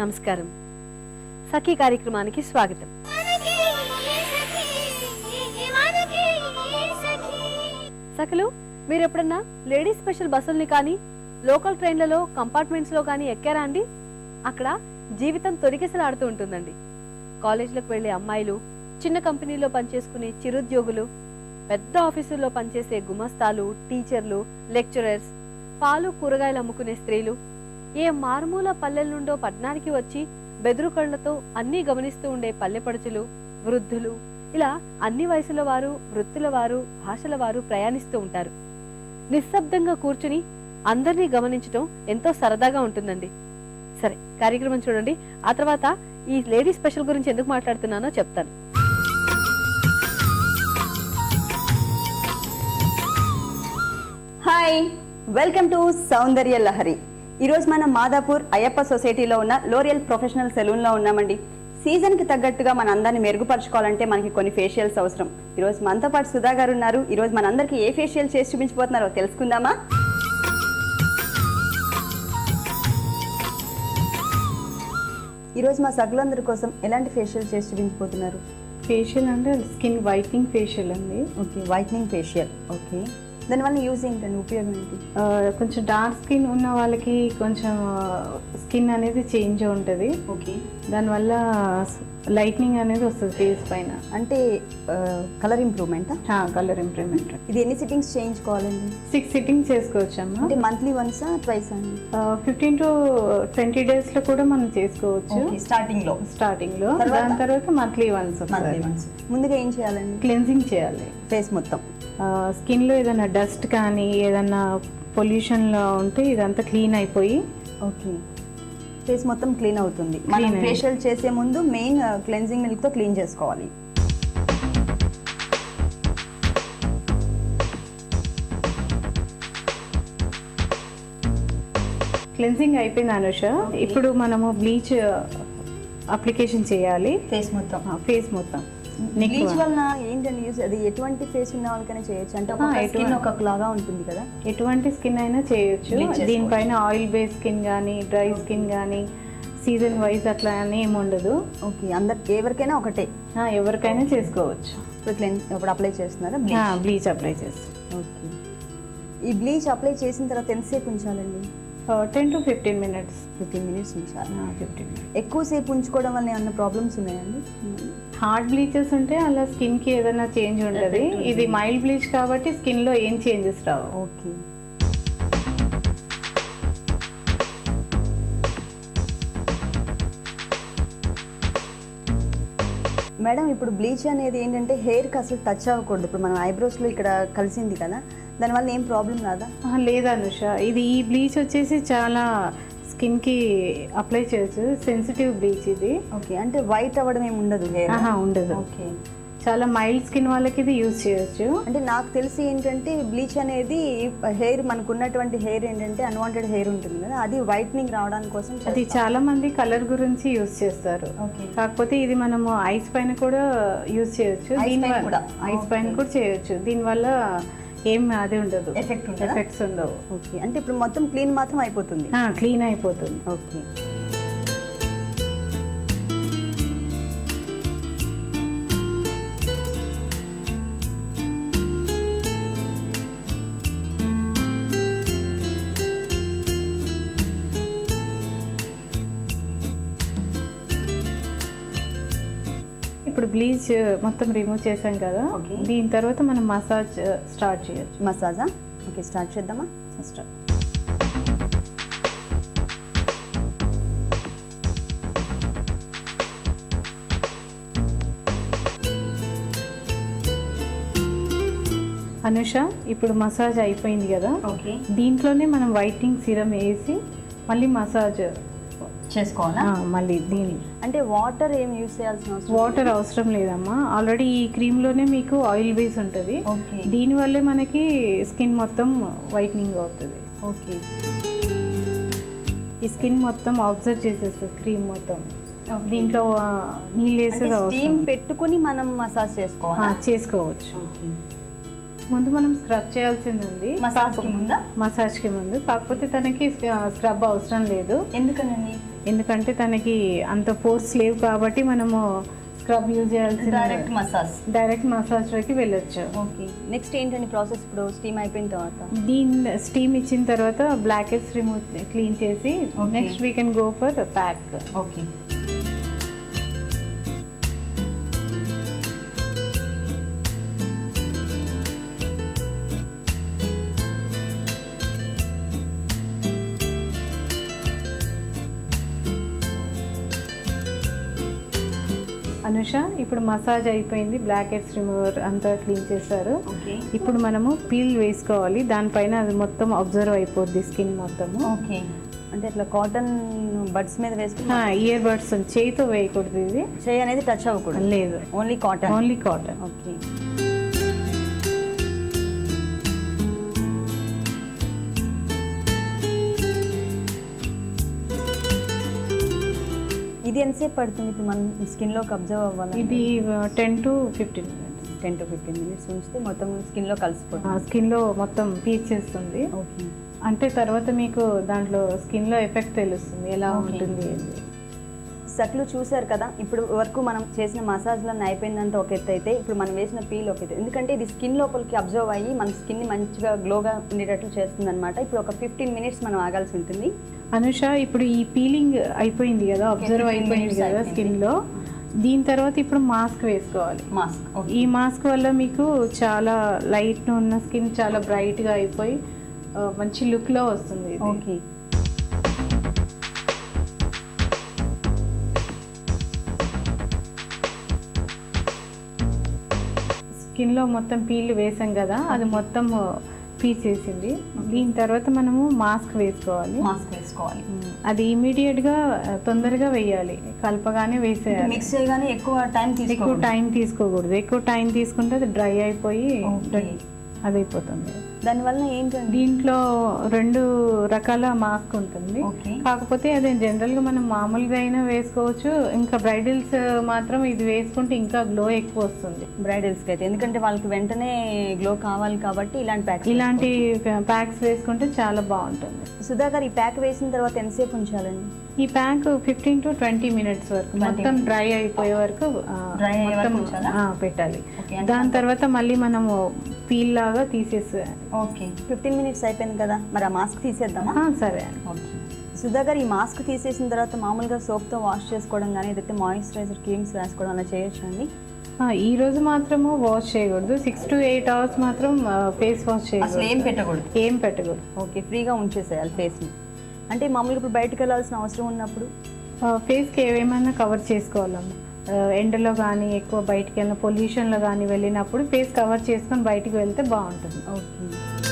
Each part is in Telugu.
నమస్కారం. సఖీ కార్యక్రమానికి స్వాగతం. సఖలు మీరు ఎప్పుడన్నా లేడీస్ స్పెషల్ బస్సుల్ని కానీ లోకల్ ట్రైన్లలో కంపార్ట్మెంట్స్లో కానీ ఎక్కారా అండి? అక్కడ జీవితం తొరికిసలాడుతూ ఉంటుందండి. కాలేజీలకు వెళ్ళే అమ్మాయిలు చిన్న కంపెనీలో పనిచేసుకునే చిరుద్యోగులు పెద్ద ఆఫీసుల్లో పనిచేసే గుమస్తాలు టీచర్లు లెక్చరర్స్ పాలు కూరగాయలు అమ్ముకునే స్త్రీలు ఏ మారుమూల పల్లెల నుండో పట్టణానికి వచ్చి బెదురు కళ్ళతో అన్నీ గమనిస్తూ ఉండే పల్లెపడుచులు వృద్ధులు ఇలా అన్ని వయసుల వారు వృత్తుల వారు భాషల వారు ప్రయాణిస్తూ ఉంటారు. నిశ్శబ్దంగా కూర్చుని అందరినీ గమనించడం ఎంతో సరదాగా ఉంటుందండి. సరే కార్యక్రమం చూడండి. ఆ తర్వాత ఈ లేడీ స్పెషల్ గురించి ఎందుకు మాట్లాడుతున్నానో చెప్తాను. Hi welcome to Soundarya Lahari. ఈరోజు మనం మాదాపూర్ అయ్యప్ప సొసైటీలో ఉన్న లోరియల్ ప్రొఫెషనల్ సెలూన్లో ఉన్నామండి. సీజన్కి తగ్గట్టుగా మన అందాన్ని మెరుగుపరచుకోవాలంటే మనకి కొన్ని ఫేషియల్స్ అవసరం. ఈరోజు మనతో పాటు సుధా గారు ఉన్నారు. ఈరోజు మనందరికీ ఏ ఫేషియల్ చేసి చూపించబోతున్నారో తెలుసుకుందామా? ఈరోజు మా సగులందరి కోసం ఎలాంటి ఫేషియల్ చేసి చూపించబోతున్నారు? ఫేషియల్ అంటే స్కిన్ వైట్నింగ్ ఫేషియల్ అండి. Okay whitening facial. ఓకే. దానివల్ల యూజ్ ఏంటండి? ఉపయోగం ఏంటి? కొంచెం డార్క్ స్కిన్ ఉన్న వాళ్ళకి కొంచెం స్కిన్ అనేది చేంజ్ ఉంటుంది. ఓకే దానివల్ల లైట్నింగ్ అనేది వస్తుంది ఫేస్ పైన. అంటే కలర్ ఇంప్రూవ్మెంటా కలర్ ఇంప్రూవ్మెంట్ ఇది ఎన్ని సిట్టింగ్స్ చేయించుకోవాలండి? సిక్స్ సిట్టింగ్ చేసుకోవచ్చమ్మా. అంటే మంత్లీ వన్సా ట్వైస్ అండి ఫిఫ్టీన్ టు ట్వంటీ డేస్లో కూడా మనం చేసుకోవచ్చు. స్టార్టింగ్లో. స్టార్టింగ్లో? దాని తర్వాత మంత్లీ వన్స్ మంత్లీ వన్స్ ముందుగా ఏం చేయాలండి? క్లెన్సింగ్ చేయాలి. ఫేస్ మొత్తం. స్కిన్లో ఏదైనా డస్ట్ కానీ ఏదైనా పొల్యూషన్లో ఉంటే ఇదంతా క్లీన్ అయిపోయి ఓకే ఫేస్ మొత్తం క్లీన్ అవుతుంది. మనం. ఫేషియల్ చేసే ముందు మెయిన్ క్లెన్జింగ్ మిల్క్తో క్లీన్ చేసుకోవాలి. క్లెన్సింగ్ అయిపోయింది అనుష. ఇప్పుడు మనము బ్లీచ్ అప్లికేషన్ చేయాలి. ఫేస్ మొత్తం. ఫేస్ మొత్తం. బ్లీచ్ వలన ఏంటండి యూస్ అది ఎటువంటి ఫేస్ ఉన్న వాళ్ళకైనా చేయొచ్చు. అంటే ఒక స్కిన్ ఒక్కొక్కలాగా ఉంటుంది కదా. ఎటువంటి స్కిన్ అయినా చేయొచ్చు. దీనిపైన ఆయిల్ బేస్ స్కిన్ కానీ డ్రై స్కిన్ కానీ సీజన్ వైజ్ అట్లా అని ఏమి ఉండదు. ఓకే అందరికి ఎవరికైనా ఒకటే. ఎవరికైనా చేసుకోవచ్చు. ఇప్పుడు అప్లై చేస్తున్నారా? బ్లీచ్ అప్లై చేస్తాం. ఓకే ఈ బ్లీచ్ అప్లై చేసిన తర్వాత ఎంతసేపు ఉంచాలండి? Ten to fifteen minutes fifteen minutes ఉంచాలి ఫిఫ్టీన్ ఎక్కువసేపు ఉంచుకోవడం వల్ల ఏమన్నా ప్రాబ్లమ్స్ ఉన్నాయండి? హార్డ్ బ్లీచెస్ ఉంటే అలా స్కిన్కి ఏదైనా చేంజ్ ఉంటుంది. ఇది మైల్డ్ బ్లీచ్ కాబట్టి స్కిన్లో ఏం చేంజెస్ రావు. ఓకే. మేడం ఇప్పుడు బ్లీచ్ అనేది ఏంటంటే హెయిర్కి అసలు టచ్ అవ్వకూడదు. ఇప్పుడు మనం ఐబ్రోస్లో ఇక్కడ కలిసింది కదా. దానివల్ల ఏం ప్రాబ్లం రాదా? లేదు అనుష. ఇది ఈ బ్లీచ్ వచ్చేసి చాలా స్కిన్కి అప్లై చేయొచ్చు. సెన్సిటివ్ బ్లీచ్ ఇది. ఓకే అంటే వైట్ అవ్వడం ఏమి ఉండదు ఉండదు. ఓకే. చాలా మైల్డ్ స్కిన్ వాళ్ళకి ఇది యూజ్ చేయొచ్చు. అంటే నాకు తెలిసి ఏంటంటే బ్లీచ్ అనేది హెయిర్ మనకు ఉన్నటువంటి హెయిర్ ఏంటంటే అన్వాంటెడ్ హెయిర్ ఉంటుంది కదా అది వైట్నింగ్ రావడానికి కోసం అది చాలా మంది కలర్ గురించి యూజ్ చేస్తారు. ఓకే. కాకపోతే ఇది మనము ఐస్ పైన కూడా యూజ్ చేయొచ్చు. దీని? ఐస్ పైన కూడా చేయొచ్చు. దీనివల్ల ఏం అది ఉండదు. ఎఫెక్ట్ ఎఫెక్ట్స్ ఉండవు. ఓకే అంటే ఇప్పుడు మొత్తం క్లీన్ మాత్రం అయిపోతుంది. క్లీన్ అయిపోతుంది. ఓకే ఇప్పుడు బ్లీచ్ మొత్తం రిమూవ్ చేసాం కదా. దీని తర్వాత మనం మసాజ్ స్టార్ట్ చేయొచ్చు. మసాజా? ఓకే స్టార్ట్ చేద్దామా? ఫస్ట్. అనుష ఇప్పుడు మసాజ్ అయిపోయింది కదా. ఓకే. దీంట్లోనే మనం వైట్నింగ్ సిరం వేసి మళ్ళీ మసాజ్ చేసుకోవాలా? మళ్ళీ దీని అంటే వాటర్ ఏం యూస్ చేయాల్సిన అవసరం వాటర్ అవసరం లేదమ్మా. ఆల్రెడీ ఈ క్రీమ్లోనే మీకు ఆయిల్ బేస్ ఉంటుంది. ఓకే. దీని వల్లే మనకి స్కిన్ మొత్తం వైట్నింగ్ అవుతుంది. ఓకే. ఈ స్కిన్ మొత్తం అబ్జర్వ్ చేసేస్తుంది క్రీమ్ మొత్తం. దీంట్లో నీళ్ళు వేసేది స్టీమ్ పెట్టుకుని మనం మసాజ్ చేసుకోవాలి? చేసుకోవచ్చు. ముందు మనం స్క్రబ్ చేయాల్సింది ఉంది మసాజ్కి ముందా? మసాజ్కి ముందు. కాకపోతే తనకి స్క్రబ్ అవసరం లేదు. ఎందుకనండి? ఎందుకంటే తనకి అంత ఫోర్స్ లేవు కాబట్టి మనము స్క్రబ్ యూజ్ చేయాల్సిన డైరెక్ట్ మసాజ్ డైరెక్ట్ మసాజ్లోకి వెళ్ళొచ్చు. ఓకే. నెక్స్ట్ ఏంటండి ప్రాసెస్ ఇప్పుడు? స్టీమ్ అయిపోయిన తర్వాత? దీని స్టీమ్ ఇచ్చిన తర్వాత బ్లాక్ హెడ్స్ రిమూవ్ క్లీన్ చేసి. Next we can go for pack. Okay. Anusha ఇప్పుడు మసాజ్ అయిపోయింది బ్లాక్ హెడ్స్ రిమూవర్ అంతా క్లీన్ చేశారు. ఇప్పుడు మనము పీల్ వేసుకోవాలి. దానిపైన అది మొత్తం అబ్జర్వ్ అయిపోద్ది స్కిన్ మొత్తము. ఓకే. అంటే ఇట్లా కాటన్ బడ్స్ మీద వేసుకుని ఇయర్ బడ్స్ చేయితో వేయకూడదు ఇది. చేయి అనేది టచ్ అవ్వకూడదు. లేదు. Only cotton. Only cotton. Okay. ఇది ఎంతసేపు పడుతుంది? ఇప్పుడు మనం స్కిన్లోకి అబ్జర్వ్ అవ్వాలి ఇది ten to fifteen minutes ten to fifteen minutes ఉంచితే మొత్తం స్కిన్లో కలిసిపోతుంది. స్కిన్లో మొత్తం పీచ్ చేస్తుంది. ఓకే. అంటే తర్వాత మీకు దాంట్లో స్కిన్లో ఎఫెక్ట్ తెలుస్తుంది. ఎలా. ఉంటుంది ఏంది. సక్లు చూశారు కదా? ఇప్పుడు వరకు మనం చేసిన మసాజ్లన్నీ అయిపోయిందంతా ఒక ఎత్తు అయితే ఇప్పుడు మనం వేసిన పీల్ ఒక ఎత్తు. ఎందుకంటే ఇది స్కిన్ లోపలికి అబ్జర్వ్ అయ్యి మన స్కిన్ని మంచిగా గ్లోగా ఉండేటట్లు చేస్తుంది అనమాట ఇప్పుడు ఒక ఫిఫ్టీన్ మినిట్స్ మనం ఆగాల్సి ఉంటుంది. అనుష ఇప్పుడు ఈ పీలింగ్ అయిపోయింది కదా అబ్జర్వ్ 15 అయిపోయింది కదా. స్కిన్లో. దీని తర్వాత ఇప్పుడు మాస్క్ వేసుకోవాలి. మాస్క్ ఈ మాస్క్ వల్ల మీకు చాలా లైట్ ఉన్న స్కిన్ చాలా బ్రైట్గా అయిపోయి మంచి లుక్లో వస్తుంది. ఓకే స్కిన్లో మొత్తం పీల్ వేసాం కదా అది మొత్తం పీసేసింది దీని తర్వాత మనము మాస్క్ వేసుకోవాలి. మాస్క్ వేసుకోవాలి. అది ఇమీడియట్గా ఆ, తొందరగా వేయాలి. కలపగానే వేసేయాలి. మిక్స్ చేయగానే ఎక్కువ టైం ఎక్కువ టైం తీసుకోకూడదు. ఎక్కువ టైం తీసుకుంటే అది డ్రై అయిపోయి Okay. అది అయిపోతుంది దానివల్ల ఏంటండి? దీంట్లో రెండు రకాల మాస్క్ ఉంటుంది. కాకపోతే అది జనరల్గా మనం మామూలుగా అయినా వేసుకోవచ్చు. ఇంకా బ్రైడల్స్ మాత్రం ఇది వేసుకుంటే ఇంకా గ్లో ఎక్కువ వస్తుంది. బ్రైడల్స్కి అయితే. ఎందుకంటే వాళ్ళకి వెంటనే గ్లో కావాలి కాబట్టి ఇలాంటి ప్యాక్ ఇలాంటి ప్యాక్స్ వేసుకుంటే చాలా బాగుంటుంది. సుధాకర్ ఈ ప్యాక్ వేసిన తర్వాత ఎంతసేపు ఉంచాలండి? ఈ pack fifteen to twenty minutes వరకు. 20 మొత్తం డ్రై అయిపోయే వరకు వరకు మొత్తం పెట్టాలి. దాని తర్వాత మళ్ళీ మనము పీల్ లాగా తీసేసేయాలి ఓకే. ఫిఫ్టీన్ మినిట్స్ అయిపోయింది కదా మరి ఆ మాస్క్ తీసేద్దామా? సరే. ఓకే. సుధాకర్ ఈ మాస్క్ తీసేసిన తర్వాత మామూలుగా సోప్తో వాష్ చేసుకోవడం కానీ ఏదైతే మాయిశ్చరైజర్ క్రీమ్స్ రాసుకోవడం అలా చేయొచ్చు అండి? ఈ రోజు మాత్రము వాష్ చేయకూడదు. సిక్స్ టు ఎయిట్ అవర్స్ మాత్రం ఫేస్ వాష్ చేయకూడదు. ఏం పెట్టకూడదు? ఏం పెట్టకూడదు. ఓకే ఫ్రీగా ఉంచేసేయాలి ఫేస్ని. అంటే మామూలుగా ఇప్పుడు బయటకు వెళ్ళాల్సిన అవసరం ఉన్నప్పుడు? ఫేస్కి ఏమైనా కవర్ చేసుకోవాలమ్మా. ఎండలో కానీ ఎక్కువ బయటికి వెళ్ళిన పొల్యూషన్లో కానీ వెళ్ళినప్పుడు ఫేస్ కవర్ చేసుకొని బయటికి వెళ్తే బాగుంటుంది. ఓకే.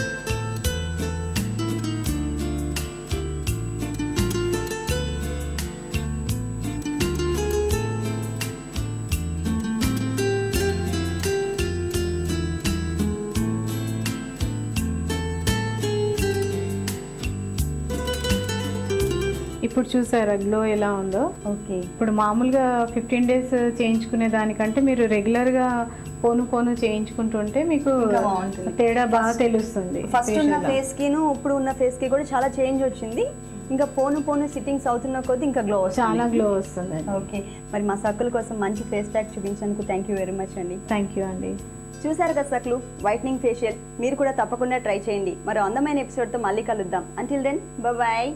ఇప్పుడు చూసారా గ్లో ఎలా ఉందో? ఓకే. ఇప్పుడు మామూలుగా ఫిఫ్టీన్ డేస్ చేయించుకునే దానికంటే మీరు రెగ్యులర్గా పోను పోను చేయించుకుంటుంటే మీకు. తేడా బాగా తెలుస్తుంది ఫస్ట్ ఉన్న. ఫేస్ కిను ఇప్పుడు ఉన్న ఫేస్కి కూడా చాలా చేంజ్ వచ్చింది. ఇంకా పోను పోను సిట్టింగ్స్ అవుతున్న కొద్దీ ఇంకా గ్లో చాలా గ్లో వస్తుంది ఓకే. మరి మా సక్కుల కోసం మంచి ఫేస్ ప్యాక్ చూపించినందుకు థ్యాంక్ యూ వెరీ మచ్ అండి. థ్యాంక్ యూ అండి. చూసారు కదా సక్లు వైట్నింగ్ ఫేషియల్ మీరు కూడా తప్పకుండా ట్రై చేయండి. మరో అందమైన ఎపిసోడ్తో మళ్ళీ కలుద్దాం. Until then bye